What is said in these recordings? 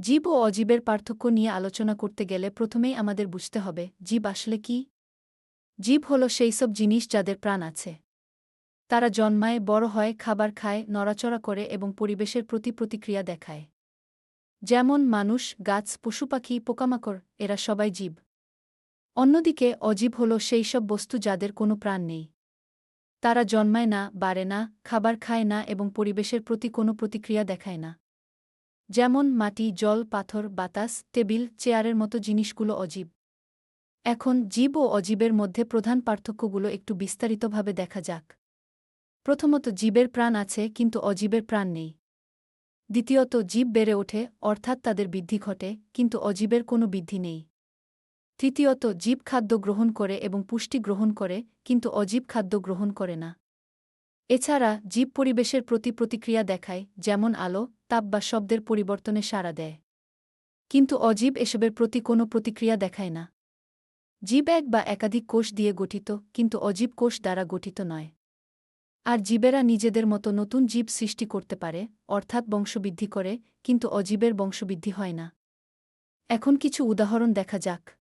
জীব ও অজীবের পার্থক্য নিয়ে আলোচনা করতে গেলে প্রথমেই আমাদের বুঝতে হবে, জীব আসলে কি? জীব হল সেই সব জিনিস যাদের প্রাণ আছে। তারা জন্মায়, বড় হয়, খাবার খায়, নড়াচড়া করে এবং পরিবেশের প্রতি প্রতিক্রিয়া দেখায়। যেমন মানুষ, গাছ পশুপাখি পোকামাকড়, এরা সবাই জীব। অন্যদিকে অজীব হল সেই সব বস্তু যাদের কোনো প্রাণ নেই। তারা জন্মায় না, বাড়ে না, খাবার খায় না এবং পরিবেশের প্রতি কোনো প্রতিক্রিয়া দেখায় না। যেমন মাটি, জল, পাথর, বাতাস, টেবিল, চেয়ারের মতো জিনিসগুলো অজীব। এখন জীব ও অজীবের মধ্যে প্রধান পার্থক্যগুলো একটু বিস্তারিতভাবে দেখা যাক। প্রথমত, জীবের প্রাণ আছে, কিন্তু অজীবের প্রাণ নেই। দ্বিতীয়ত, জীব বেড়ে ওঠে, অর্থাৎ তাদের বৃদ্ধি ঘটে, কিন্তু অজীবের কোনো বৃদ্ধি নেই। তৃতীয়ত, জীব খাদ্য গ্রহণ করে এবং পুষ্টি গ্রহণ করে, কিন্তু অজীব খাদ্য গ্রহণ করে না। এছাড়া জীব পরিবেশের প্রতি প্রতিক্রিয়া দেখায়, যেমন আলো, তাপ বা শব্দের পরিবর্তনে সাড়া দেয়। কিন্তু অজীব এসবের প্রতি কোনো প্রতিক্রিয়া দেখায় না। জীব এক বা একাধিক কোষ দিয়ে গঠিত, কিন্তু অজীব কোষ দ্বারা গঠিত নয়। আর জীবেরা নিজেদের মতো নতুন জীব সৃষ্টি করতে পারে, অর্থাৎ বংশবৃদ্ধি করে, কিন্তু অজীবের বংশবৃদ্ধি হয় না। এখন কিছু উদাহরণ দেখা যাক।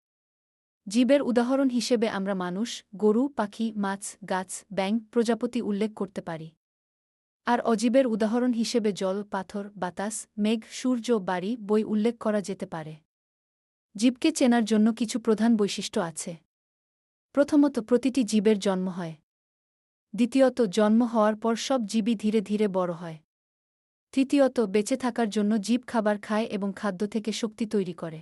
জীবের উদাহরণ হিসেবে আমরা মানুষ, গরু, পাখি, মাছ, গাছ ব্যাং প্রজাপতি উল্লেখ করতে পারি। আর অজীবের উদাহরণ হিসেবে জল, পাথর, বাতাস, মেঘ, সূর্য, বাড়ি, বই উল্লেখ করা যেতে পারে। জীবকে চেনার জন্য কিছু প্রধান বৈশিষ্ট্য আছে। প্রথমত, প্রতিটি জীবের জন্ম হয়। দ্বিতীয়ত, জন্ম হওয়ার পর সব জীবই ধীরে ধীরে বড় হয়। তৃতীয়ত, বেঁচে থাকার জন্য জীব খাবার খায় এবং খাদ্য থেকে শক্তি তৈরি করে।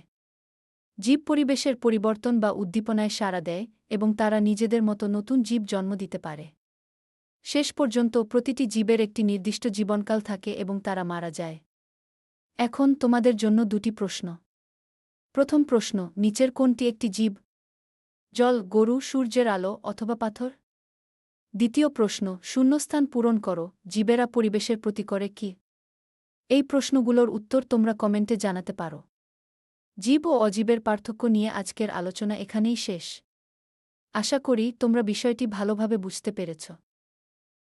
জীব পরিবেশের পরিবর্তন বা উদ্দীপনায় সাড়া দেয় এবং তারা নিজেদের মতো নতুন জীব জন্ম দিতে পারে। শেষ পর্যন্ত প্রতিটি জীবের একটি নির্দিষ্ট জীবনকাল থাকে এবং তারা মারা যায়। এখন তোমাদের জন্য দুটি প্রশ্ন। প্রথম প্রশ্ন, নিচের কোনটি একটি জীব? জল, গরু, সূর্যের আলো অথবা পাথর? দ্বিতীয় প্রশ্ন, শূন্যস্থান পূরণ করো, জীবেরা পরিবেশের প্রতি করে কি? এই প্রশ্নগুলোর উত্তর তোমরা কমেন্টে জানাতে পারো। জীব ও অজীবের পার্থক্য নিয়ে আজকের আলোচনা এখানেই শেষ। আশা করি তোমরা বিষয়টি ভালোভাবে বুঝতে পেরেছ।